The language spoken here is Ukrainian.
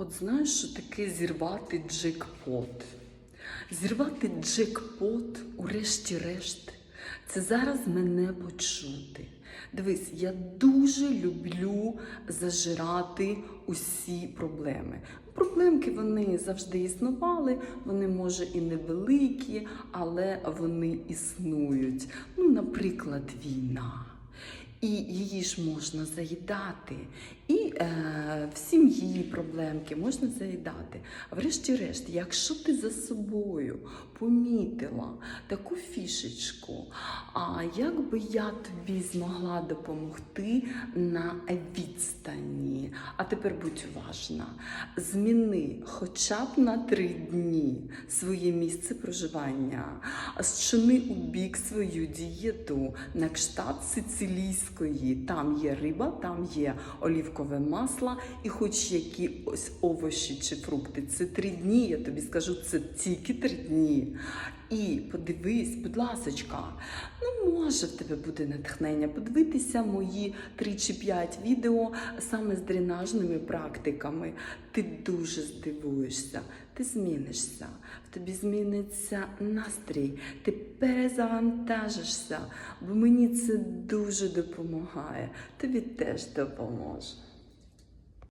От знаєш, що таке зірвати джекпот? Зірвати джекпот, урешті-решт, це зараз мене почути. Дивись, я дуже люблю зажирати усі проблеми. Проблемки вони завжди існували, вони може і невеликі, але вони існують. Ну, наприклад, війна. І її ж можна заїдати. І в сім'ї проблемки можна заїдати. Врешті-решт, якщо ти за собою помітила таку фішечку, а як би я тобі змогла допомогти на відстані? А тепер будь уважна, зміни хоча б на три дні своє місце проживання, зчини у бік свою дієту на кшталт сицилійської. Там є риба, там є олівкове масло, і хоч які ось овочі чи фрукти. Це три дні. Я тобі скажу, це тільки три дні. І подивись, будь ласочка, ну може в тебе буде натхнення подивитися мої 3 чи 5 відео саме з дренажними практиками. Ти дуже здивуєшся, ти змінишся, в тобі зміниться настрій, ти перезавантажишся, бо мені це дуже допомагає. Тобі теж допоможе.